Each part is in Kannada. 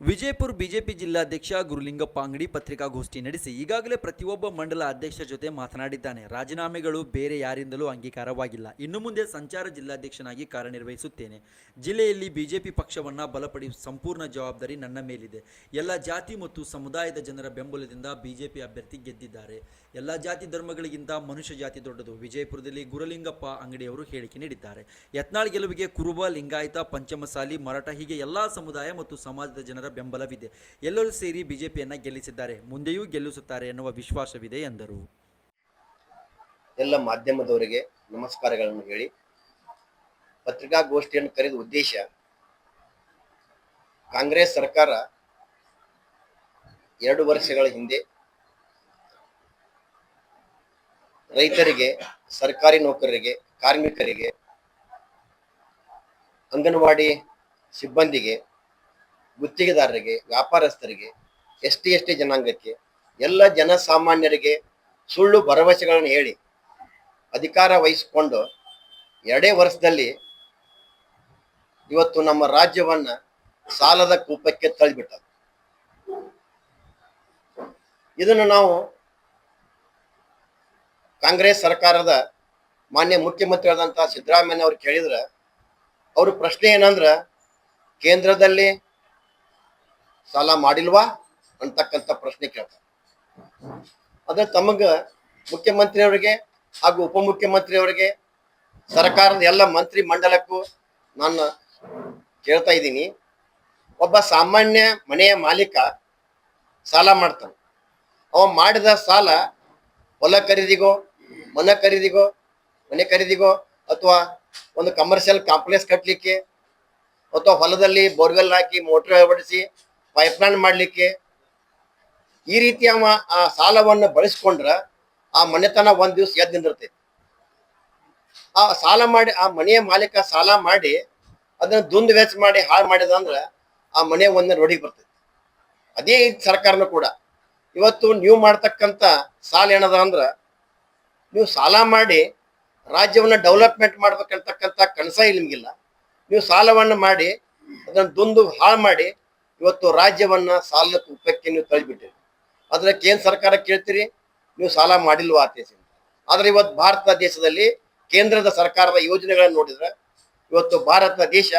ವಿಜಯಪುರ ಬಿಜೆಪಿ ಜಿಲ್ಲಾಧ್ಯಕ್ಷ ಗುರುಲಿಂಗಪ್ಪ ಅಂಗಡಿ ಪತ್ರಿಕಾಗೋಷ್ಠಿ ನಡೆಸಿ ಈಗಾಗಲೇ ಪ್ರತಿಯೊಬ್ಬ ಮಂಡಲ ಅಧ್ಯಕ್ಷರ ಜೊತೆ ಮಾತನಾಡಿದ್ದಾನೆ. ರಾಜೀನಾಮೆಗಳು ಬೇರೆ ಯಾರಿಂದಲೂ ಅಂಗೀಕಾರವಾಗಿಲ್ಲ. ಇನ್ನು ಮುಂದೆ ಸಂಚಾರ ಜಿಲ್ಲಾಧ್ಯಕ್ಷನಾಗಿ ಕಾರ್ಯನಿರ್ವಹಿಸುತ್ತೇನೆ. ಜಿಲ್ಲೆಯಲ್ಲಿ ಬಿಜೆಪಿ ಪಕ್ಷವನ್ನು ಬಲಪಡಿಸುವ ಸಂಪೂರ್ಣ ಜವಾಬ್ದಾರಿ ನನ್ನ ಮೇಲಿದೆ. ಎಲ್ಲ ಜಾತಿ ಮತ್ತು ಸಮುದಾಯದ ಜನರ ಬೆಂಬಲದಿಂದ ಬಿಜೆಪಿ ಅಭ್ಯರ್ಥಿ ಗೆದ್ದಿದ್ದಾರೆ. ಎಲ್ಲ ಜಾತಿ ಧರ್ಮಗಳಿಗಿಂತ ಮನುಷ್ಯ ಜಾತಿ ದೊಡ್ಡದು. ವಿಜಯಪುರದಲ್ಲಿ ಗುರುಲಿಂಗಪ್ಪ ಅಂಗಡಿಯವರು ಹೇಳಿಕೆ ನೀಡಿದ್ದಾರೆ. ಯತ್ನಾಳ್ ಗೆಲುವಿಗೆ ಕುರುಬ ಲಿಂಗಾಯತ, ಪಂಚಮಸಾಲಿ, ಮರಾಠ ಹೀಗೆ ಎಲ್ಲ ಸಮುದಾಯ ಮತ್ತು ಸಮಾಜದ ಜನರ ಬೆಂಬಲವಿದೆ. ಎಲ್ಲರೂ ಸೇರಿ ಬಿಜೆಪಿಯನ್ನ ಗೆಲ್ಲಿಸಿದ್ದಾರೆ. ಮುಂದೆಯೂ ಗೆಲ್ಲಿಸುತ್ತಾರೆ ಎನ್ನುವ ವಿಶ್ವಾಸವಿದೆ ಎಂದರು. ಎಲ್ಲ ಮಾಧ್ಯಮದವರಿಗೆ ನಮಸ್ಕಾರಗಳನ್ನು ಹೇಳಿ. ಪತ್ರಿಕಾಗೋಷ್ಠಿಯನ್ನು ಕರೆದ ಉದ್ದೇಶ ಕಾಂಗ್ರೆಸ್ ಸರ್ಕಾರ ಎರಡು ವರ್ಷಗಳ ಹಿಂದೆ ರೈತರಿಗೆ, ಸರ್ಕಾರಿ ನೌಕರರಿಗೆ, ಕಾರ್ಮಿಕರಿಗೆ, ಅಂಗನವಾಡಿ ಸಿಬ್ಬಂದಿಗೆ ಗುತ್ತಿಗೆದಾರರಿಗೆ, ವ್ಯಾಪಾರಸ್ಥರಿಗೆ ಎಸ್ ಟಿ ಎಸ್ ಟಿ ಜನಾಂಗಕ್ಕೆ, ಎಲ್ಲ ಜನಸಾಮಾನ್ಯರಿಗೆ ಸುಳ್ಳು ಭರವಸೆಗಳನ್ನು ಹೇಳಿ ಅಧಿಕಾರ ವಹಿಸಿಕೊಂಡು ಎರಡೇ ವರ್ಷದಲ್ಲಿ ಇವತ್ತು ನಮ್ಮ ರಾಜ್ಯವನ್ನ ಸಾಲದ ಕೂಪಕ್ಕೆ ತಳ್ಳಿಬಿಟ್ಟ ಇದನ್ನು ನಾವು ಕಾಂಗ್ರೆಸ್ ಸರ್ಕಾರದ ಮಾನ್ಯ ಮುಖ್ಯಮಂತ್ರಿಯಾದಂತಹ ಸಿದ್ದರಾಮಯ್ಯ ಅವ್ರು ಕೇಳಿದ್ರೆ, ಅವ್ರ ಪ್ರಶ್ನೆ ಏನಂದ್ರ, ಕೇಂದ್ರದಲ್ಲಿ ಸಾಲ ಮಾಡಿಲ್ವಾ ಅಂತಕ್ಕಂಥ ಪ್ರಶ್ನೆ ಕೇಳ್ತಾರೆ ಅದ್ರ ತಮಗ ಮುಖ್ಯಮಂತ್ರಿಯವರಿಗೆ ಹಾಗೂ ಉಪಮುಖ್ಯಮಂತ್ರಿಯವರಿಗೆ ಸರ್ಕಾರದ ಎಲ್ಲ ಮಂತ್ರಿ ಮಂಡಲಕ್ಕೂ ನಾನು ಕೇಳ್ತಾ ಇದ್ದೀನಿ, ಒಬ್ಬ ಸಾಮಾನ್ಯ ಮನೆಯ ಮಾಲೀಕ ಸಾಲ ಮಾಡ್ತಾನೆ. ಅವ ಮಾಡಿದ ಸಾಲ ಹೊಲ ಖರೀದಿಗೋ, ಮನೆ ಖರೀದಿಗೋ ಮನೆ ಖರೀದಿಗೋ ಅಥವಾ ಒಂದು ಕಮರ್ಷಿಯಲ್ ಕಾಂಪ್ಲೆಕ್ಸ್ ಕಟ್ಟಲಿಕ್ಕೆ ಅಥವಾ ಹೊಲದಲ್ಲಿ ಬೋರ್ವೆಲ್ ಹಾಕಿ ಮೋಟ್ರ್ ಅಳವಡಿಸಿ ಪೈಪ್ಲೈನ್ ಮಾಡಲಿಕ್ಕೆ ಈ ರೀತಿ ಅವ ಆ ಸಾಲವನ್ನು ಬಳಸ್ಕೊಂಡ್ರ ಆ ಮನೆತನ ಒಂದ್ ದಿವ್ಸ ಎದ್ದು ನಿಂದಿರ್ತೈತಿ. ಆ ಸಾಲ ಮಾಡಿ, ಆ ಮನೆಯ ಮಾಲೀಕ ಸಾಲ ಮಾಡಿ, ಅದನ್ನ ದುಂದು ವೆಚ್ಚ ಮಾಡಿ, ಹಾಳು ಮಾಡಿದ ಅಂದ್ರ ಆ ಮನೆ ಒಂದ ರೋಡಿಗೆ ಬರ್ತೈತಿ. ಅದೇ ಸರ್ಕಾರನು ಕೂಡ. ಇವತ್ತು ನೀವು ಮಾಡ್ತಕ್ಕಂಥ ಸಾಲ ಏನದ ಅಂದ್ರ ನೀವು ಸಾಲ ಮಾಡಿ ರಾಜ್ಯವನ್ನ ಡೆವಲಪ್ಮೆಂಟ್ ಮಾಡ್ಬೇಕಂತಕ್ಕಂಥ ಕನಸ ನಿಮ್ಗಿಲ್ಲ. ನೀವು ಸಾಲವನ್ನ ಮಾಡಿ, ಅದನ್ನ ದುಂದು ಹಾಳು ಮಾಡಿ ಇವತ್ತು ರಾಜ್ಯವನ್ನ ಸಾಲದ ಉಪಕ್ಕೆ ನೀವು ತಳ್ಳಿಬಿಟ್ಟಿರಿ. ಆದ್ರೆ ಕೇಂದ್ರ ಸರ್ಕಾರ ಕೇಳ್ತೀರಿ? ನೀವು ಸಾಲ ಮಾಡಿಲ್ವಾ ಆತೇಸಿ ಆದ್ರೆ ಇವತ್ತು ಭಾರತ ದೇಶದಲ್ಲಿ ಕೇಂದ್ರದ ಸರ್ಕಾರದ ಯೋಜನೆಗಳನ್ನು ನೋಡಿದ್ರೆ ಇವತ್ತು ಭಾರತ ದೇಶ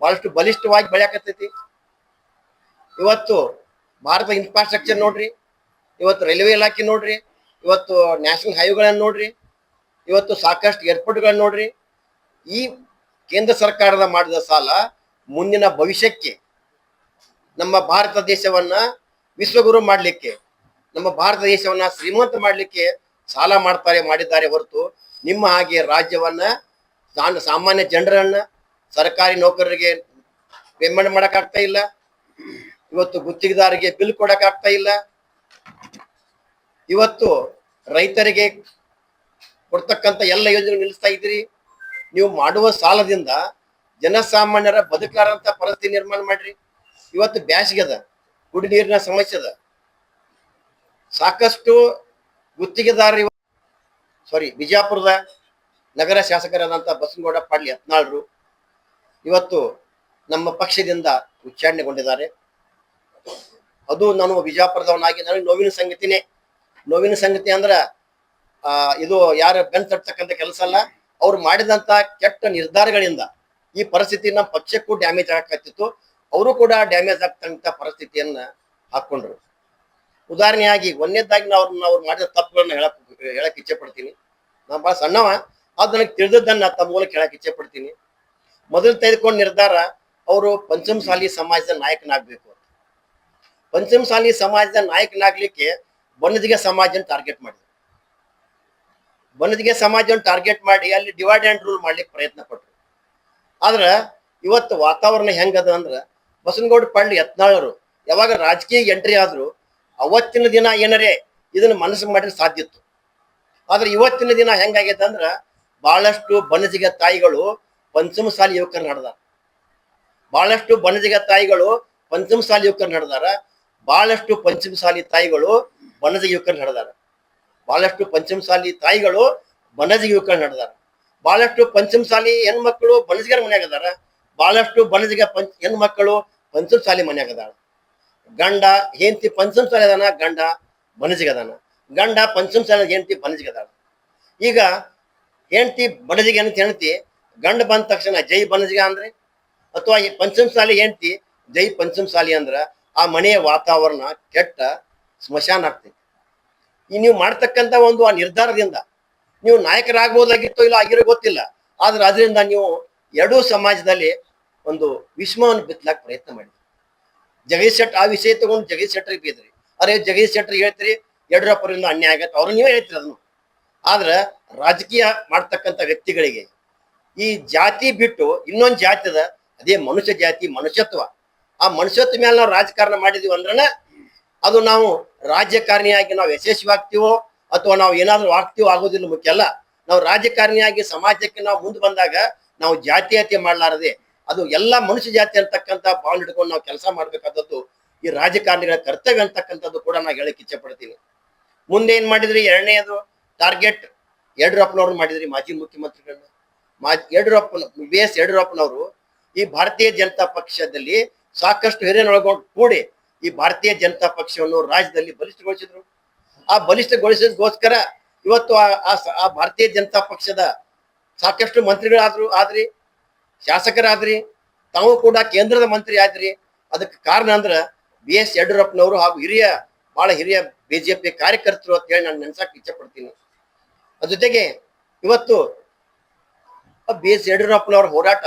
ಬಹಳಷ್ಟು ಬಲಿಷ್ಠವಾಗಿ ಬೆಳೆಯಕತ್ತೈತಿ. ಇವತ್ತು ಭಾರತ ಇನ್ಫ್ರಾಸ್ಟ್ರಕ್ಚರ್ ನೋಡ್ರಿ, ಇವತ್ತು ರೈಲ್ವೆ ಇಲಾಖೆ ನೋಡ್ರಿ, ಇವತ್ತು ನ್ಯಾಷನಲ್ ಹೈವೇಗಳನ್ನ ನೋಡ್ರಿ, ಇವತ್ತು ಸಾಕಷ್ಟು ಏರ್ಪೋರ್ಟ್ಗಳನ್ನ ನೋಡ್ರಿ. ಈ ಕೇಂದ್ರ ಸರ್ಕಾರದ ಮಾಡಿದ ಸಾಲ ಮುಂದಿನ ಭವಿಷ್ಯಕ್ಕೆ ನಮ್ಮ ಭಾರತ ದೇಶವನ್ನ ವಿಶ್ವಗುರು ಮಾಡಲಿಕ್ಕೆ, ನಮ್ಮ ಭಾರತ ದೇಶವನ್ನ ಶ್ರೀಮಂತ ಮಾಡಲಿಕ್ಕೆ ಸಾಲ ಮಾಡ್ತಾರೆ, ಮಾಡಿದ್ದಾರೆ ಹೊರತು ನಿಮ್ಮ ಹಾಗೆ ರಾಜ್ಯವನ್ನ ನಾನು ಸಾಮಾನ್ಯ ಜನರನ್ನ ಸರ್ಕಾರಿ ನೌಕರರಿಗೆ ಪೇಮೆಂಟ್ ಮಾಡೋಕ್ಕಾಗ್ತಾ ಇಲ್ಲ. ಇವತ್ತು ಗುತ್ತಿಗೆದಾರರಿಗೆ ಬಿಲ್ ಕೊಡೋಕ್ಕಾಗ್ತಾ ಇಲ್ಲ. ಇವತ್ತು ರೈತರಿಗೆ ಕೊಡ್ತಕ್ಕಂಥ ಎಲ್ಲ ಯೋಜನೆ ನಿಲ್ಲಿಸ್ತಾ ಇದ್ದೀರಿ. ನೀವು ಮಾಡುವ ಸಾಲದಿಂದ ಜನಸಾಮಾನ್ಯರ ಬದುಕಲಾರಂತ ಪರಿಸ್ಥಿತಿ ನಿರ್ಮಾಣ ಮಾಡ್ರಿ. ಇವತ್ತು ಬ್ಯಾಸಿಗೆ ಅದ. ಕುಡಿ ನೀರಿನ ಸಮಸ್ಯೆ ಅದ. ಸಾಕಷ್ಟು ಗುತ್ತಿಗೆದಾರರು ಸಾರಿ ಬಿಜಾಪುರದ ನಗರ ಶಾಸಕರಾದಂಥ ಬಸನಗೌಡ ಪಾಡ್ಲಿ ಹತ್ನಾಳರು ಇವತ್ತು ನಮ್ಮ ಪಕ್ಷದಿಂದ ಉಚ್ಚಾರಣೆಗೊಂಡಿದ್ದಾರೆ. ಅದು ನಾನು ಬಿಜಾಪುರದವನಾಗಿ ನನಗೆ ನೋವಿನ ಸಂಗತಿನೇ. ನೋವಿನ ಸಂಗತಿ ಅಂದ್ರ ಇದು ಯಾರ ಬೆನ್ ತಟ್ಟತಕ್ಕಂಥ ಕೆಲಸ ಅಲ್ಲ. ಅವ್ರು ಮಾಡಿದಂತ ಕೆಟ್ಟ ನಿರ್ಧಾರಗಳಿಂದ ಈ ಪರಿಸ್ಥಿತಿ ನಮ್ಮ ಪಕ್ಷಕ್ಕೂ ಡ್ಯಾಮೇಜ್ ಆಗಕತ್ತಿತ್ತು. ಅವರು ಕೂಡ ಡ್ಯಾಮೇಜ್ ಆಗ್ತಕ್ಕಂಥ ಪರಿಸ್ಥಿತಿಯನ್ನ ಹಾಕೊಂಡ್ರು. ಉದಾಹರಣೆಯಾಗಿ ಒಂದನೇದಾಗಿ ನಾವು ಅವ್ರು ಮಾಡಿದ ತಪ್ಪುಗಳನ್ನ ಹೇಳಕ್ ಹೇಳಕ್ ಇಚ್ಛೆ ಪಡ್ತೀನಿ. ನಾನು ಬಹಳ ಸಣ್ಣವ ಅದು ನನಗೆ ತಿಳಿದದ್ದನ್ನ ತಮ್ಮ ಮೂಲಕ ಹೇಳಕ್ ಇಚ್ಛೆ ಪಡ್ತೀನಿ. ಮೊದಲು ತೆಗೆದುಕೊಂಡ ನಿರ್ಧಾರ, ಅವರು ಪಂಚಮಸಾಲಿ ಸಮಾಜದ ನಾಯಕನಾಗಬೇಕು ಅಂತ. ಪಂಚಮಸಾಲಿ ಸಮಾಜದ ನಾಯಕನಾಗ್ಲಿಕ್ಕೆ ಬನ್ನದಿಗೆ ಸಮಾಜನ ಟಾರ್ಗೆಟ್ ಮಾಡಿದ್ರು. ಬನ್ನದಿಗೆ ಸಮಾಜವನ್ನು ಟಾರ್ಗೆಟ್ ಮಾಡಿ ಅಲ್ಲಿ ಡಿವೈಡ್ ಆ್ಯಂಡ್ ರೂಲ್ ಮಾಡ್ಲಿಕ್ಕೆ ಪ್ರಯತ್ನ ಪಟ್ರು. ಆದ್ರೆ ಇವತ್ತು ವಾತಾವರಣ ಹೆಂಗದ ಅಂದ್ರ ಬಸನಗೌಡ ಪಂಡ್ ಯತ್ನಾಳರು, ಯಾವಾಗ ರಾಜಕೀಯ ಎಂಟ್ರಿ ಆದ್ರು ಅವತ್ತಿನ ದಿನ ಏನರೇ ಇದನ್ನ ಮನಸ್ಸು ಮಾಡಿದ್ರೆ ಸಾಧ್ಯ ಇತ್ತು. ಆದ್ರೆ ಇವತ್ತಿನ ದಿನ ಹೆಂಗಾಗೈತೆ ಅಂದ್ರ ಬಹಳಷ್ಟು ಬನಜಿಗ ತಾಯಿಗಳು ಪಂಚಮಸಾಲಿ ಯುವಕರು ನಡೆದಾರ. ಬಹಳಷ್ಟು ಬನಜಿಗ ತಾಯಿಗಳು ಪಂಚಮಸಾಲಿ ಯುವಕರು ನಡೆದಾರ. ಬಹಳಷ್ಟು ಪಂಚಮಸಾಲಿ ತಾಯಿಗಳು ಬನಜ ಯುವಕರು ನಡೆದಾರ. ಬಹಳಷ್ಟು ಪಂಚಮಸಾಲಿ ತಾಯಿಗಳು ಬನಜ ಯುವಕರು ನಡೆದಾರ. ಬಹಳಷ್ಟು ಪಂಚಮಸಾಲಿ ಹೆಣ್ಮಕ್ಳು ಬನಜಿಗರ ಮನ್ಯಾಗ ಅದಾರ ಬಹಳಷ್ಟು ಬನಜಿಗ ಪಂಚ ಹೆಣ್ಮಕ್ಳು ಪಂಚಮಸಾಲಿ ಮನ್ಯಾಗ ಅದಾಳ. ಗಂಡ ಹೆಂಡತಿ ಪಂಚಮಸಾಲಿ ಅದಾನ, ಗಂಡ ಬಣಜಿಗ ಅದಾನ. ಗಂಡ ಶಾಲೆ ಹೆಂಡತಿ ಬಣಜಿಗ ಅದಾಳ. ಈಗ ಹೆಂಡತಿ ಬಣಜಿಗೆ ಅಂತ ಹೆಂಡತಿ, ಗಂಡ ಬಂದ ತಕ್ಷಣ ಜೈ ಬನಜಿಗ ಅಂದ್ರೆ, ಅಥವಾ ಈ ಶಾಲೆ ಹೆಂಡತಿ ಜೈ ಪಂಚಮಸಾಲಿ ಅಂದ್ರ ಆ ಮನೆಯ ವಾತಾವರಣ ಕೆಟ್ಟ ಸ್ಮಶಾನ ಆಗ್ತೈತಿ. ಈ ನೀವು ಮಾಡ್ತಕ್ಕಂಥ ಒಂದು ಆ ನಿರ್ಧಾರದಿಂದ ನೀವು ನಾಯಕರಾಗ್ಬೋದಾಗಿತ್ತೋ ಇಲ್ಲ ಆಗಿರೋ ಗೊತ್ತಿಲ್ಲ. ಆದ್ರೆ ಅದರಿಂದ ನೀವು ಎರಡೂ ಸಮಾಜದಲ್ಲಿ ಒಂದು ವಿಷ್ಮವನ್ನು ಬಿತ್ತಲಾಕ ಪ್ರಯತ್ನ ಮಾಡಿದ್ವಿ ಜಗದೀಶ್ ಶೆಟ್ ಆ ವಿಷಯ ತಗೊಂಡು ಜಗದೀಶ್ ಶೆಟ್ಟರಿಗೆ ಬೀದ್ರಿ. ಅರೆ ಜಗದೀಶ್ ಶೆಟ್ಟರ್ ಹೇಳ್ತೀರಿ, ಯಡಿಯೂರಪ್ಪರಿಂದ ಅನ್ಯಾಯ ಆಗತ್ತೆ ಅವ್ರು ನೀವೇ ಹೇಳ್ತೀರಿ ಅದನ್ನು. ಆದ್ರೆ ರಾಜಕೀಯ ಮಾಡ್ತಕ್ಕಂಥ ವ್ಯಕ್ತಿಗಳಿಗೆ ಈ ಜಾತಿ ಬಿಟ್ಟು ಇನ್ನೊಂದು ಜಾತಿ ಅದ, ಅದೇ ಮನುಷ್ಯ ಜಾತಿ, ಮನುಷ್ಯತ್ವ. ಆ ಮನುಷ್ಯತ್ವ ಮೇಲೆ ನಾವು ರಾಜಕಾರಣ ಮಾಡಿದೀವಿ ಅಂದ್ರನ ಅದು ನಾವು ರಾಜಕಾರಣಿಯಾಗಿ ನಾವು ಯಶಸ್ವಿ ಆಗ್ತೀವೋ ಅಥವಾ ನಾವು ಏನಾದರೂ ಆಗ್ತೀವೋ ಆಗೋದಿಲ್ಲ ಮುಖ್ಯ ಅಲ್ಲ. ನಾವು ರಾಜಕಾರಣಿಯಾಗಿ ಸಮಾಜಕ್ಕೆ ನಾವು ಮುಂದೆ ಬಂದಾಗ ನಾವು ಜಾತೀಯತೆ ಮಾಡಲಾರದೆ ಅದು ಎಲ್ಲ ಮನುಷ್ಯ ಜಾತಿ ಅಂತಕ್ಕಂಥ ಬಾಂಡ್ ಹಿಡ್ಕೊಂಡು ನಾವು ಕೆಲಸ ಮಾಡ್ಬೇಕಾದದ್ದು ಈ ರಾಜಕಾರಣಿಗಳ ಕರ್ತವ್ಯ ಅಂತಕ್ಕಂಥದ್ದು ಕೂಡ ನಾನು ಹೇಳಕ್ ಇಚ್ಛೆ ಪಡ್ತೀನಿ. ಮುಂದೆ ಏನ್ ಮಾಡಿದ್ರಿ? ಎರಡನೇದು ಟಾರ್ಗೆಟ್ ಯಡಿಯೂರಪ್ಪನವ್ರು ಮಾಡಿದ್ರಿ, ಮಾಜಿ ಮುಖ್ಯಮಂತ್ರಿಗಳನ್ನ. ಮಾಜಿ ಯಡಿಯೂರಪ್ಪನ ಬಿ ಎಸ್ ಯಡಿಯೂರಪ್ಪನವರು ಈ ಭಾರತೀಯ ಜನತಾ ಪಕ್ಷದಲ್ಲಿ ಸಾಕಷ್ಟು ಹಿರಿಯರೊಳಗೊಂಡು ಕೂಡಿ ಈ ಭಾರತೀಯ ಜನತಾ ಪಕ್ಷವನ್ನು ರಾಜ್ಯದಲ್ಲಿ ಬಲಿಷ್ಠಗೊಳಿಸಿದ್ರು. ಆ ಬಲಿಷ್ಠಗೊಳಿಸಿದಗೋಸ್ಕರ ಇವತ್ತು ಆ ಭಾರತೀಯ ಜನತಾ ಪಕ್ಷದ ಸಾಕಷ್ಟು ಮಂತ್ರಿಗಳಾದ್ರು ಆದ್ರಿ ಶಾಸಕರಾದ್ರಿ, ತಾವು ಕೂಡ ಕೇಂದ್ರದ ಮಂತ್ರಿ ಆದ್ರಿ. ಅದಕ್ಕೆ ಕಾರಣ ಅಂದ್ರ ಬಿ ಎಸ್ ಯಡಿಯೂರಪ್ಪನವರು ಹಾಗೂ ಹಿರಿಯ ಬಹಳ ಹಿರಿಯ ಬಿಜೆಪಿ ಕಾರ್ಯಕರ್ತರು ಅಂತ ಹೇಳಿ ನಾನು ನೆನ್ಸಕ್ ಇಚ್ಛೆ ಪಡ್ತೀನಿ. ಅದ್ರ ಜೊತೆಗೆ ಇವತ್ತು ಬಿ ಎಸ್ ಯಡಿಯೂರಪ್ಪನವರ ಹೋರಾಟ,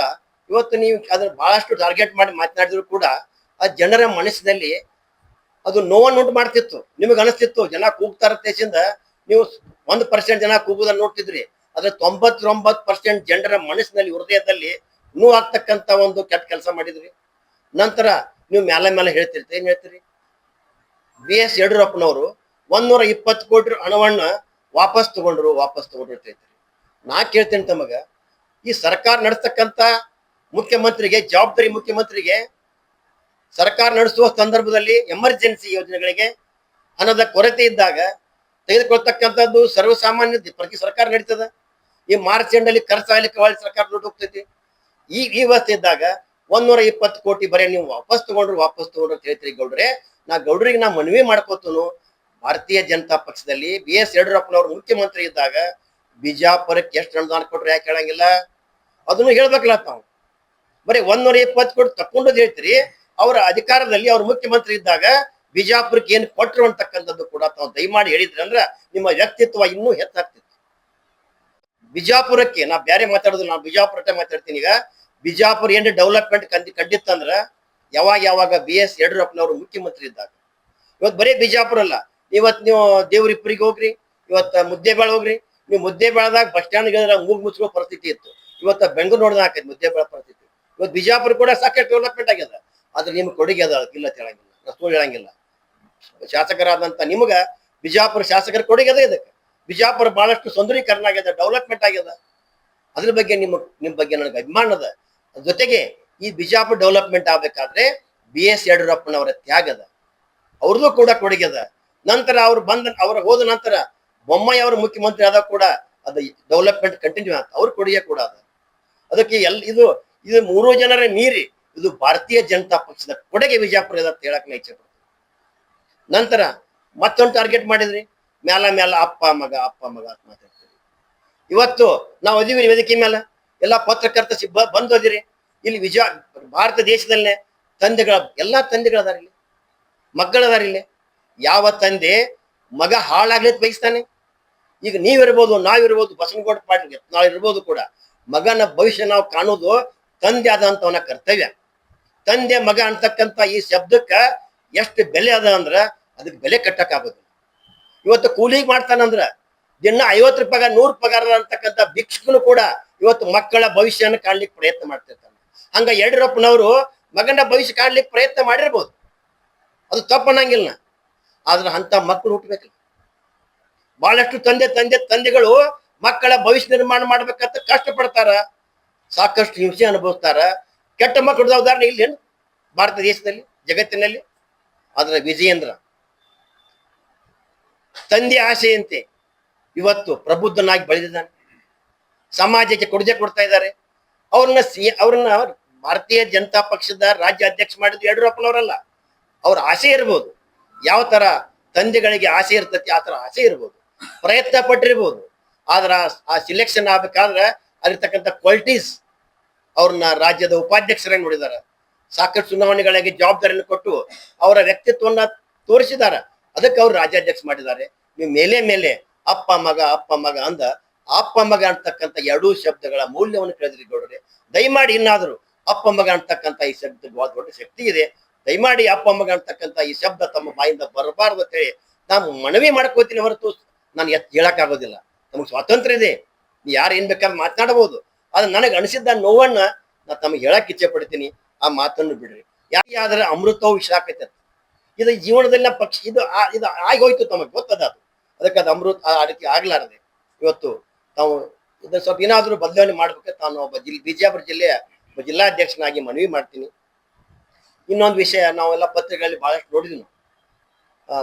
ಇವತ್ತು ನೀವು ಅದ್ರ ಬಹಳಷ್ಟು ಟಾರ್ಗೆಟ್ ಮಾಡಿ ಮಾತನಾಡಿದ್ರು ಕೂಡ ಆ ಜನರ ಮನಸ್ಸಿನಲ್ಲಿ ಅದು ನೋವನ್ನುಂಟು ಮಾಡ್ತಿತ್ತು. ನಿಮಗೆ ಅನಿಸ್ತಿತ್ತು, ಜನ ಕೂಗ್ತಾರ ದೇಶದಿಂದ ನೀವು ಒಂದು ಪರ್ಸೆಂಟ್ ಜನ ಕೂಗುದನ್ನು ನೋಡ್ತಿದ್ರಿ. ಆದ್ರೆ ತೊಂಬತ್ತೊಂಬತ್ತು ಪರ್ಸೆಂಟ್ ಜನರ ಮನಸ್ಸಿನಲ್ಲಿ, ಹೃದಯದಲ್ಲಿ ನೋವು ಆಗ್ತಕ್ಕಂತ ಒಂದು ಕೆಟ್ಟ ಕೆಲಸ ಮಾಡಿದ್ರಿ. ನಂತರ ನೀವು ಮೇಲೆ ಮೇಲೆ ಹೇಳ್ತಿರ್ತೀರಿ ಏನ್ ಹೇಳ್ತೀರಿ? ಬಿ ಎಸ್ ಯಡಿಯೂರಪ್ಪನವರು ಒಂದೂರ ಇಪ್ಪತ್ತು ಕೋಟಿ ಹಣವನ್ನ ವಾಪಸ್ ತಗೊಂಡ್ರು ವಾಪಸ್ ತಗೊಂಡ್ರು ಅಂತ ಹೇಳ್ತೀರಿ ನಾ ಕೇಳ್ತೇನೆ ತಮಗ, ಈ ಸರ್ಕಾರ ನಡೆಸ್ತಕ್ಕಂತ ಮುಖ್ಯಮಂತ್ರಿಗೆ, ಜವಾಬ್ದಾರಿ ಮುಖ್ಯಮಂತ್ರಿಗೆ, ಸರ್ಕಾರ ನಡೆಸುವ ಸಂದರ್ಭದಲ್ಲಿ ಎಮರ್ಜೆನ್ಸಿ ಯೋಜನೆಗಳಿಗೆ ಹಣದ ಕೊರತೆ ಇದ್ದಾಗ ತೆಗೆದುಕೊಳ್ತಕ್ಕಂಥದ್ದು ಸರ್ವಸಾಮಾನ್ಯ ಪ್ರತಿ ಸರ್ಕಾರ ನಡೀತದ. ಈ ಮಾರ್ಚ್ ಎಂಡಲ್ಲಿ ಖರ್ಚಾಗಲಿಕ್ಕೆ ಸರ್ಕಾರ ದುಡ್ಡು ಹೋಗ್ತೈತಿ. ಈ ವ್ಯವಸ್ಥೆ ಇದ್ದಾಗ ಒಂದೂರ ಇಪ್ಪತ್ತು ಕೋಟಿ ಬರೀ ನೀವು ವಾಪಸ್ ತಗೊಂಡ್ರು ವಾಪಸ್ ತಗೊಂಡ್ರು ಅಂತ ಹೇಳ್ತೀರಿ ಗೌಡ್ರೆ, ನಾ ಗೌಡ್ರಿಗೆ ನಾ ಮನವಿ ಮಾಡ್ಕೋತನು. ಭಾರತೀಯ ಜನತಾ ಪಕ್ಷದಲ್ಲಿ ಬಿ ಎಸ್ ಯಡಿಯೂರಪ್ಪನವರು ಮುಖ್ಯಮಂತ್ರಿ ಇದ್ದಾಗ ಬಿಜಾಪುರಕ್ಕೆ ಎಷ್ಟು ಅನುದಾನ ಕೊಟ್ರು ಯಾಕೆ ಹೇಳಂಗಿಲ್ಲ? ಅದನ್ನು ಹೇಳ್ಬೇಕಲ್ಲ ತಾವು. ಬರೀ ಒಂದೂರ ಇಪ್ಪತ್ತು ಕೋಟಿ ತಕೊಂಡದ್ ಹೇಳ್ತೀರಿ. ಅವರ ಅಧಿಕಾರದಲ್ಲಿ ಅವ್ರ ಮುಖ್ಯಮಂತ್ರಿ ಇದ್ದಾಗ ಬಿಜಾಪುರಕ್ಕೆ ಏನು ಕೊಟ್ರು ಅಂತಕ್ಕಂಥದ್ದು ಕೂಡ ತಾವು ದಯಮಾಡಿ ಹೇಳಿದ್ರಿ ಅಂದ್ರ ನಿಮ್ಮ ವ್ಯಕ್ತಿತ್ವ ಇನ್ನೂ ಹೆಚ್ಚಾಗ್ತಿತ್ತು. ಬಿಜಾಪುರಕ್ಕೆ, ನಾ ಬೇರೆ ಮಾತಾಡೋದು ನಾನು ಬಿಜಾಪುರ ಮಾತಾಡ್ತೀನಿ ಈಗ. ಬಿಜಾಪುರ ಏನು ಡೆವಲಪ್ಮೆಂಟ್ ಕಂಡಿ, ಕಂಡಿತ್ತಂದ್ರ ಯಾವಾಗ ಯಾವಾಗ ಬಿ ಎಸ್ ಯಡಿಯೂರಪ್ಪನವರು ಮುಖ್ಯಮಂತ್ರಿ ಇದ್ದಾಗ. ಇವತ್ತು ಬರೀ ಬಿಜಾಪುರ ಅಲ್ಲ. ಇವತ್ತು ನೀವು ದೇವ್ರಿಪ್ಪರಿಗೆ ಹೋಗ್ರಿ, ಇವತ್ತು ಮುದ್ದೇಬೇಳ ಹೋಗ್ರಿ. ನೀವು ಮುದ್ದೇಬೇಳದಾಗ ಬಸ್ ಸ್ಟ್ಯಾಂಡ್ ಮೂಗ್ ಮುಚ್ಕೋ ಪರಿಸ್ಥಿತಿ ಇತ್ತು. ಇವತ್ತು ಬೆಂಗಳೂರು ಆಕೈತಿ ಮುದ್ದೇಬೇಳ ಪರಿಸ್ಥಿತಿ. ಇವತ್ತು ಬಿಜಾಪುರ ಕೂಡ ಸಾಕಷ್ಟು ಡೆವಲಪ್ಮೆಂಟ್ ಆಗ್ಯದ. ಆದ್ರೆ ನಿಮ್ಗೆ ಕೊಡುಗೆ ಅದ, ಇಲ್ಲ ಹೇಳಂಗಿಲ್ಲ. ನಾ ಸುಳ್ಳು ಹೇಳಂಗಿಲ್ಲ ಶಾಸಕರಾದಂಥ ನಿಮ್ಗ ಬಿಜಾಪುರ ಶಾಸಕರ ಕೊಡುಗೆ ಅದ ಇದಕ್ಕೆ. ಬಿಜಾಪುರ ಬಹಳಷ್ಟು ಸುಂದರೀಕರಣ ಆಗ್ಯದ ಡೆವಲಪ್ಮೆಂಟ್ ಆಗ್ಯದ ಅದ್ರ ಬಗ್ಗೆ ನಿಮ್ಮ ನಿಮ್ ಬಗ್ಗೆ ನನಗೆ ಅಭಿಮಾನ ಅದ. ಜೊತೆಗೆ ಈ ಬಿಜಾಪುರ ಡೆವಲಪ್ಮೆಂಟ್ ಆಗ್ಬೇಕಾದ್ರೆ ಬಿ ಎಸ್ ಯಡಿಯೂರಪ್ಪನವರ ತ್ಯಾಗದ ಅವ್ರದ್ದು ಕೂಡ ಕೊಡುಗೆ ಅದ ನಂತರ ಅವ್ರು ಬಂದ, ಅವ್ರ ಹೋದ ನಂತರ ಬೊಮ್ಮಾಯಿ ಅವರು ಮುಖ್ಯಮಂತ್ರಿ ಆದಾಗ ಕೂಡ ಅದು ಡೆವಲಪ್ಮೆಂಟ್ ಕಂಟಿನ್ಯೂ ಆಯ್ತು. ಅವ್ರ ಕೊಡುಗೆ ಕೂಡ ಅದ. ಅದಕ್ಕೆ ಎಲ್, ಇದು ಇದು ಮೂರು ಜನರ ಮೀರಿ ಇದು ಭಾರತೀಯ ಜನತಾ ಪಕ್ಷದ ಕೊಡುಗೆ ಇದೆ ಅಂತ ಹೇಳಕ್ ನಾ ಇಚ್ಛೆ ನಂತರ ಮತ್ತೊಂದು ಟಾರ್ಗೆಟ್ ಮಾಡಿದ್ರಿ? ಮ್ಯಾಲ ಮ್ಯಾಲ ಅಪ್ಪ, ಮಗ ಅಪ್ಪ, ಮಗ ಅಂತ ಮಾತಾಡ್ತೀವಿ. ಇವತ್ತು ನಾವು ಅದೀವಿ ವೇದಿಕೆ ಮೇಲೆ ಎಲ್ಲ ಪತ್ರಕರ್ತ ಸಿಬ್ಬ ಬಂದು ಹೋದಿರಿ ಇಲ್ಲಿ ವಿಜಯ ಭಾರತ ದೇಶದಲ್ಲೇ ತಂದೆಗಳ, ಎಲ್ಲಾ ತಂದೆಗಳದಾರ ಇಲ್ಲಿ. ಮಕ್ಕಳದಾರ ಇಲ್ಲಿ. ಯಾವ ತಂದೆ ಮಗ ಹಾಳಾಗ್ಲಿ ಬಯಸ್ತಾನೆ. ಈಗ ನೀವಿರ್ಬೋದು, ನಾವಿರ್ಬೋದು ಬಸನಗೌಡ ಪಾಟೀಲ್ ನಾವು ಇರ್ಬೋದು ಕೂಡ, ಮಗನ ಭವಿಷ್ಯ ನಾವು ಕಾಣೋದು ತಂದೆ ಆದಂತವನ ಕರ್ತವ್ಯ. ತಂದೆ ಮಗ ಅಂತಕ್ಕಂಥ ಈ ಶಬ್ದಕ್ಕ ಎಷ್ಟು ಬೆಲೆ ಅದ ಅಂದ್ರೆ ಅದಕ್ಕೆ ಬೆಲೆ ಕಟ್ಟಕ್ ಆಗೋದಿಲ್ಲ ಇವತ್ತು ಕೂಲಿಗೆ ಮಾಡ್ತಾನಂದ್ರ ದಿನ ಐವತ್ತು ರೂಪಾಯಿ ನೂರು ಪಗಾರ ಅಂತಕ್ಕಂಥ ಭಿಕ್ಷಕನು ಕೂಡ ಇವತ್ತು ಮಕ್ಕಳ ಭವಿಷ್ಯನ ಕಾಣ್ಲಿಕ್ಕೆ ಪ್ರಯತ್ನ ಮಾಡ್ತಿರ್ತಾನೆ. ಹಂಗ ಯಡಿಯೂರಪ್ಪನವರು ಮಗನ ಭವಿಷ್ಯ ಕಾಣ್ಲಿಕ್ಕೆ ಪ್ರಯತ್ನ ಮಾಡಿರ್ಬೋದು. ಅದು ತಪ್ಪನ್ನಂಗಿಲ್ಲ ಆದ್ರೆ ಅಂತ ಮಕ್ಕಳು ಹುಟ್ಟಬೇಕು ಬಹಳಷ್ಟು ತಂದೆ ತಂದೆ ತಂದೆಗಳು ಮಕ್ಕಳ ಭವಿಷ್ಯ ನಿರ್ಮಾಣ ಮಾಡ್ಬೇಕಂತ ಕಷ್ಟಪಡ್ತಾರ. ಸಾಕಷ್ಟು ಹಿಂಸೆ ಅನುಭವಿಸ್ತಾರ. ಕೆಟ್ಟ ಮಕ್ಕಳ ಉದಾಹರಣೆ ಇಲ್ಲಿ ಭಾರತ ದೇಶದಲ್ಲಿ, ಜಗತ್ತಿನಲ್ಲಿ. ಆದ್ರೆ ವಿಜಯೇಂದ್ರ ತಂದೆ ಆಸೆಯಂತೆ. ಇವತ್ತು ಪ್ರಬುದ್ಧನಾಗಿ ಬೆಳೆದಿದ್ದಾನೆ. ಸಮಾಜಕ್ಕೆ ಕೊಡುಗೆ ಕೊಡ್ತಾ ಇದ್ದಾರೆ. ಅವ್ರನ್ನ ಸಿ ಅವ್ರನ್ನ ಭಾರತೀಯ ಜನತಾ ಪಕ್ಷದ ರಾಜ್ಯ ಅಧ್ಯಕ್ಷ ಮಾಡಿದ್ದು ಯಡಿಯೂರಪ್ಪನವರಲ್ಲ. ಅವ್ರ ಆಸೆ ಇರ್ಬೋದು. ಯಾವ ತರ ತಂದೆಗಳಿಗೆ ಆಸೆ ಇರ್ತತಿ, ಆ ತರ ಆಸೆ ಇರ್ಬೋದು. ಪ್ರಯತ್ನ ಪಟ್ಟಿರ್ಬೋದು. ಆದ್ರ ಆ ಸಿಲೆಕ್ಷನ್ ಆಗ್ಬೇಕಾದ್ರೆ ಅಲ್ಲಿರ್ತಕ್ಕಂಥ ಕ್ವಾಲಿಟೀಸ್ ಅವ್ರನ್ನ ರಾಜ್ಯದ ಉಪಾಧ್ಯಕ್ಷರಾಗಿ ನೋಡಿದಾರೆ ಸಾಕಷ್ಟು ಚುನಾವಣೆಗಳಿಗೆ ಜವಾಬ್ದಾರಿಯನ್ನು ಕೊಟ್ಟು ಅವರ ವ್ಯಕ್ತಿತ್ವವನ್ನ ತೋರಿಸಿದ್ದಾರೆ. ಅದಕ್ಕೆ ಅವ್ರು ರಾಜ್ಯಾಧ್ಯಕ್ಷ ಮಾಡಿದ್ದಾರೆ. ನೀವು ಮೇಲೆ ಮೇಲೆ ಅಪ್ಪ ಮಗ ಅಪ್ಪ ಮಗ ಅಂದ, ಅಪ್ಪ ಮಗ ಅಂತಕ್ಕಂಥ ಎರಡೂ ಶಬ್ದಗಳ ಮೌಲ್ಯವನ್ನು ಕೇಳಿದ್ರಿ ಗೌಡ್ರೆ. ದಯಮಾಡಿ ಇನ್ನಾದರೂ ಅಪ್ಪ ಮಗ ಅಂತಕ್ಕಂಥ ಈ ಶಬ್ದ ದೊಡ್ಡ ಶಕ್ತಿ ಇದೆ. ದಯಮಾಡಿ ಅಪ್ಪ ಮಗ ಅಂತಕ್ಕಂಥ ಈ ಶಬ್ದ ತಮ್ಮ ಬಾಯಿಂದ ಬರಬಾರ್ದು ಅಂತೇಳಿ ನಾನು ಮನವಿ ಮಾಡ್ಕೋತೀನಿ ಹೊರತು ನಾನು ಎತ್ ಹೇಳಕ್ಕಾಗೋದಿಲ್ಲ. ನಮಗೆ ಸ್ವಾತಂತ್ರ್ಯ ಇದೆ. ಯಾರು ಏನ್ ಬೇಕಾದ್ರೆ ಮಾತನಾಡಬಹುದು. ಆದ್ರೆ ನನಗೆ ಅನಿಸಿದ್ದ ನೋವನ್ನ ನಾ ತಮಗೆ ಹೇಳಕ್ ಇಚ್ಛೆ ಪಡ್ತೀನಿ. ಆ ಮಾತನ್ನು ಬಿಡ್ರಿ. ಯಾಕೆ ಆದ್ರೆ ಅಮೃತವು ವಿಷ ಆಕೈತೆ ಇದು ಜೀವನದಲ್ಲಿ ನಾ ಪಕ್ಷ, ಇದು ಇದು ಆಗಿ ಹೋಯ್ತು ತಮಗೆ, ಗೊತ್ತದ ಅದು? ಅದಕ್ಕೆ ಅದು ಅಮೃತ, ಆ ರೀತಿ ಆಗ್ಲಾರದೆ. ಇವತ್ತು ತಾವು ಇದ್ರ ಸ್ವಲ್ಪ ಏನಾದ್ರೂ ಬದಲಾವಣೆ ಮಾಡ್ಬೇಕು ತಾನು ಒಬ್ಬ ಜಿಲ್, ಬಿಜಾಪುರ ಜಿಲ್ಲೆಯ ಜಿಲ್ಲಾಧ್ಯಕ್ಷನಾಗಿ ಮನವಿ ಮಾಡ್ತೀನಿ. ಇನ್ನೊಂದು ವಿಷಯ, ನಾವೆಲ್ಲ ಪತ್ರಿಕೆಗಳಲ್ಲಿ ಬಹಳಷ್ಟು ನೋಡಿದ್ವಿ ನಾವು.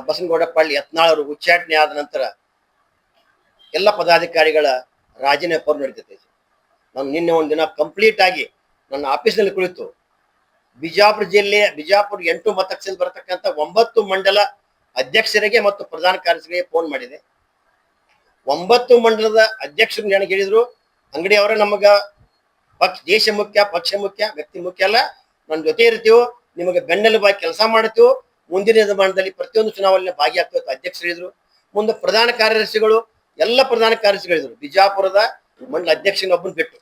ಬಸನಗೌಡ ಪಳ್ಳಿ ಯತ್ನಾಳರು ಉಚ್ಚಾಟನೆ ಆದ ನಂತರ ಎಲ್ಲ ಪದಾಧಿಕಾರಿಗಳ ರಾಜೀನಾಮೆ ಪರ್ ನಡೀತೈತೆ. ನಾನು ನಿನ್ನೆ ದಿನ ಕಂಪ್ಲೀಟ್ ಆಗಿ ನನ್ನ ಆಫೀಸ್ನಲ್ಲಿ ಕುಳಿತು ಬಿಜಾಪುರ ಜಿಲ್ಲೆಯ ಬಿಜಾಪುರ ಎಂಟು ಮತಕ್ಷೇತ್ರ ಬರತಕ್ಕಂಥ ಒಂಬತ್ತು ಮಂಡಲ ಅಧ್ಯಕ್ಷರಿಗೆ ಮತ್ತು ಪ್ರಧಾನ ಕಾರ್ಯದರ್ಶಿಗೆ ಫೋನ್ ಮಾಡಿದೆ. ಒಂಬತ್ತು ಮಂಡಲದ ಅಧ್ಯಕ್ಷರು ನನಗೆ ಹೇಳಿದ್ರು ಅಂಗಡಿ ಅವರ ನಮಗ ಪಕ್ಷ, ದೇಶ ಮುಖ್ಯ, ಪಕ್ಷ ಮುಖ್ಯ, ವ್ಯಕ್ತಿ ಮುಖ್ಯ ಅಲ್ಲ. ನನ್ನ ಜೊತೆ ಇರ್ತೀವೋ, ನಿಮಗೆ ಬೆನ್ನೆಲುಬಾಗಿ ಕೆಲಸ ಮಾಡ್ತೀವೋ. ಮುಂದಿನ ನಿರ್ಮಾಣದಲ್ಲಿ ಪ್ರತಿಯೊಂದು ಚುನಾವಣೆ ಭಾಗಿಯಾಗ್ತೀವಿ ಅಧ್ಯಕ್ಷರು ಹೇಳಿದ್ರು. ಮುಂದೆ ಪ್ರಧಾನ ಕಾರ್ಯದರ್ಶಿಗಳು, ಎಲ್ಲ ಪ್ರಧಾನ ಕಾರ್ಯದರ್ಶಿಗಳಿದ್ರು ಬಿಜಾಪುರದ ಮಂಡಲ ಅಧ್ಯಕ್ಷನೊಬ್ಬನ ಬಿಟ್ಟು.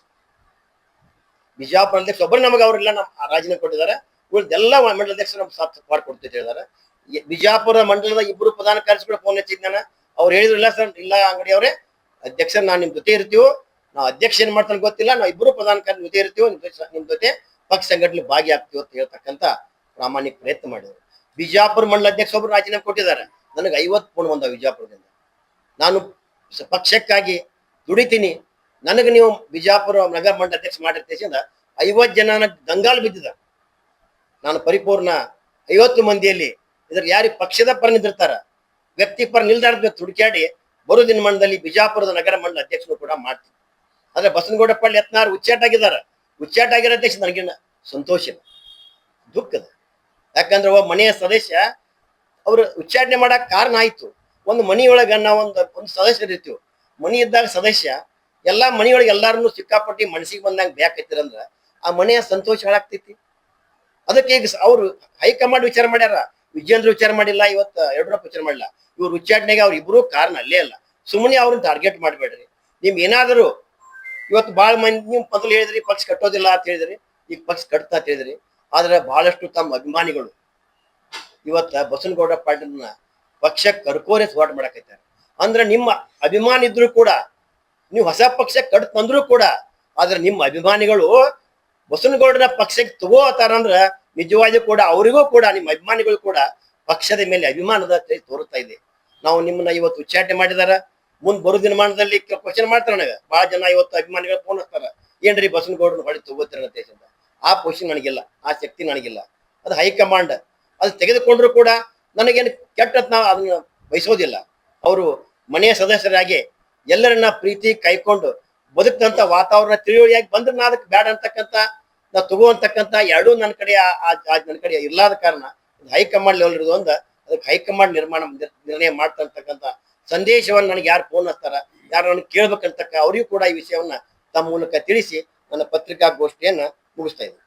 ಬಿಜಾಪುರ ಅಧ್ಯಕ್ಷ ಒಬ್ಬರು ನಮಗೆ ಅವರೆಲ್ಲ ನಮ್ಮ ರಾಜೀನಾಮೆ ಕೊಟ್ಟಿದ್ದಾರೆ. ಉಳಿದೆಲ್ಲ ಮಂಡಲ ಅಧ್ಯಕ್ಷರು ನಮ್ಮ ಸಾಥ್ ಸಪೋರ್ಟ್ ಹೇಳಿದ್ದಾರೆ. ಬಿಜಾಪುರ ಮಂಡಲದ ಇಬ್ಬರು ಪ್ರಧಾನ ಕಾರ್ಯದರ್ಶಿಗಳು ಫೋನ್ ಹಚ್ಚಿದ್ ಅವ್ರು ಹೇಳಿದ್ರು, ಇಲ್ಲ ಸರ್, ಇಲ್ಲ ಅಂಗಡಿ ಅವರೇ, ಅಧ್ಯಕ್ಷರು ನಾನು ನಿಮ್ಮ ಜೊತೆ ಇರ್ತೀವಿ. ನಾವು ಅಧ್ಯಕ್ಷ ಏನ್ ಮಾಡ್ತಾನೆ ಗೊತ್ತಿಲ್ಲ, ನಾವು ಇಬ್ಬರು ಪ್ರಧಾನ ಕಾರ್ಯ ಜೊತೆ ಇರ್ತೀವೋ ನಿಮ್ಮ ಜೊತೆ, ನಿಮ್ ಜೊತೆ ಪಕ್ಷ ಸಂಘಟನೆ ಭಾಗಿಯಾಗ್ತೀವಿ ಅಂತ ಹೇಳ್ತಕ್ಕಂಥ ಪ್ರಾಮಾಣಿಕ ಪ್ರಯತ್ನ ಮಾಡಿದ್ರು ಬಿಜಾಪುರ ಮಂಡಲ ಅಧ್ಯಕ್ಷ ಒಬ್ರು ರಾಜೀನಾಮೆ ಕೊಟ್ಟಿದ್ದಾರೆ. ನನಗೆ ಐವತ್ತು ಪೂರ್ಣ ಬಂದ ಬಿಜಾಪುರದಿಂದ. ನಾನು ಪಕ್ಷಕ್ಕಾಗಿ ದುಡಿತೀನಿ. ನನಗೆ ನೀವು ಬಿಜಾಪುರ ನಗರ ಮಂಡಲ ಅಧ್ಯಕ್ಷ ಮಾಡಿರ್ತೀಸಿಂದ ಐವತ್ತು ಜನ ದಂಗಾಲ್ ಬಿದ್ದಿದ. ನಾನು ಪರಿಪೂರ್ಣ ಐವತ್ತು ಮಂದಿಯಲ್ಲಿ ಇದ್ರ ಯಾರಿ ಪಕ್ಷದ ಪರ ನಿಂತಿರ್ತಾರ ವ್ಯಕ್ತಿ ಪರ ನಿಲ್ದಾರ್ದ ತುಡುಕ್ಯಾಡಿ ಬರೋ ದಿನಮಾನದಲ್ಲಿ ಬಿಜಾಪುರದ ನಗರ ಮಂಡಲ ಅಧ್ಯಕ್ಷರು ಕೂಡ ಮಾಡ್ತೀವಿ ಆದ್ರೆ ಬಸನಗೌಡ ಪಳ್ಳಿ ಎತ್ನಾರು ಉಚ್ಚಾಟ ಆಗಿರೋ ಅಧ್ಯಕ್ಷ ನನಗೆ ಸಂತೋಷ ದುಃಖದ. ಯಾಕಂದ್ರೆ ಒಬ್ಬ ಮನೆಯ ಸದಸ್ಯ, ಅವರು ಉಚ್ಚಾಟನೆ ಮಾಡಕ್ ಕಾರಣ ಆಯ್ತು. ಒಂದು ಮನಿಯೊಳಗ ನಾವು ಒಂದು ಒಂದು ಸದಸ್ಯರು ಇರ್ತೀವಿ ಮನಿ ಇದ್ದಾಗ ಸದಸ್ಯ ಎಲ್ಲಾ ಮನೆಯೊಳಗೆ ಎಲ್ಲಾರನ್ನು ಸಿಕ್ಕಾಪಟ್ಟಿ ಮನಸ್ಸಿಗೆ ಬಂದಂಗೆ ಬೇಕೈತಿರಂದ್ರ ಆ ಮನೆಯ ಸಂತೋಷ ಹಾಳಾಗ್ತೈತಿ. ಅದಕ್ಕೆ ಈಗ ಅವರು ಹೈಕಮಾಂಡ್ ವಿಚಾರ ಮಾಡ್ಯಾರ. ವಿಜೇಂದ್ರ ವಿಚಾರ ಮಾಡಿಲ್ಲ, ಇವತ್ತು ಯಡಿಯೂರಪ್ಪ ವಿಚಾರ ಮಾಡಿಲ್ಲ ಇವ್ರು ಉಚ್ಚಾಟನೆಗೆ ಅವ್ರ ಇಬ್ರು ಕಾರಣ ಅಲ್ಲೇ ಅಲ್ಲ. ಸುಮ್ಮನೆ ಅವ್ರನ್ನ ಟಾರ್ಗೆಟ್ ಮಾಡಬೇಡ್ರಿ. ನಿಮ್ ಏನಾದರೂ ಇವತ್ತು ಭಾಳ ಮಂದಿ ನೀವು ಮೊದಲು ಹೇಳಿದ್ರಿ, ಪಕ್ಷ ಕಟ್ಟೋದಿಲ್ಲ ಅಂತ ಹೇಳಿದ್ರಿ, ಈಗ ಪಕ್ಷ ಕಟ್ತಾ ಅಂತ ಹೇಳಿದ್ರಿ. ಆದ್ರೆ ಬಹಳಷ್ಟು ತಮ್ಮ ಅಭಿಮಾನಿಗಳು ಇವತ್ತ ಬಸನಗೌಡ ಪಾಟೀಲ್ನ ಪಕ್ಷ ಕರ್ಕೋರೆ ಹೋರಾಟ ಮಾಡಕೈತಾರೆ ಅಂದ್ರೆ ನಿಮ್ಮ ಅಭಿಮಾನಿ ಇದ್ರು ಕೂಡ ನೀವು ಹೊಸ ಪಕ್ಷ ಕಟ್ ತಂದ್ರು ಕೂಡ, ಆದ್ರೆ ನಿಮ್ಮ ಅಭಿಮಾನಿಗಳು ಬಸವನಗೌಡರ ಪಕ್ಷಕ್ಕೆ ತಗೋತಾರ ಅಂದ್ರ ನಿಜವಾಗಿ ಕೂಡ ಅವರಿಗೂ ಕೂಡ, ನಿಮ್ಮ ಅಭಿಮಾನಿಗಳು ಕೂಡ ಪಕ್ಷದ ಮೇಲೆ ಅಭಿಮಾನದ ತೋರುತ್ತಾ ಇದೆ. ನಾವು ನಿಮ್ಮನ್ನ ಇವತ್ತು ಉಚ್ಚಾಟನೆ ಮಾಡಿದಾರ. ಮುಂದ್ ಬರೋ ದಿನಮಾನದಲ್ಲಿ ಕ್ವಶನ್ ಮಾಡ್ತಾರ ನನಗೆ ಬಹಳ ಜನ ಇವತ್ತು ಅಭಿಮಾನಿಗಳು ಫೋನ್ ಹಚ್ತಾರ. ಏನ್ರಿ ಬಸವನಗೌಡನ ಹೊಳಿ ತಗೋತಿರ ಹೇಳ್ಸಿದ್ದ. ಆ ಪೊಸಿಷನ್ ನನಗಿಲ್ಲ. ಆ ಶಕ್ತಿ ನನಗಿಲ್ಲ. ಅದು ಹೈಕಮಾಂಡ್. ಅದು ತೆಗೆದುಕೊಂಡ್ರು ಕೂಡ ನನಗೇನು ಕೆಟ್ಟದ್ ನಾವು ಅದನ್ನ ಬಯಸೋದಿಲ್ಲ. ಅವರು ಮನೆಯ ಸದಸ್ಯರಾಗಿ ಎಲ್ಲರನ್ನ ಪ್ರೀತಿ ಕೈಕೊಂಡು ಬದುಕಂತ ವಾತಾವರಣ ತಿಳಿವಳಿಯಾಗಿ ಬಂದ್ರೆ ನಾ ಅದಕ್ಕೆ ಬ್ಯಾಡ ಅಂತಕ್ಕಂತ ನಾ ತಗೋಅಂತಕ್ಕಂತ ಎರಡೂ ನನ್ನ ಕಡೆ ನನ್ನ ಕಡೆ ಇರ್ಲಾದ ಕಾರಣ ಹೈಕಮಾಂಡ್ ಲೆವೆಲ್ ಇರೋದು ಒಂದು ಅದಕ್ಕೆ ಹೈಕಮಾಂಡ್ ನಿರ್ಮಾಣ ನಿರ್- ನಿರ್ಣಯ ಮಾಡ್ತಕ್ಕಂತ ಸಂದೇಶವನ್ನು ನನಗೆ ಯಾರು ಫೋನ್ ಹಚ್ತಾರ, ಯಾರು ನನಗೆ ಕೇಳ್ಬೇಕಂತಕ್ಕ ಅವರಿಗೂ ಕೂಡ ಈ ವಿಷಯವನ್ನ ತಮ್ಮ ಮೂಲಕ ತಿಳಿಸಿ ನನ್ನ ಪತ್ರಿಕಾಗೋಷ್ಠಿಯನ್ನ ಮುಗಿಸ್ತಾ ಇದ್ದೀನಿ.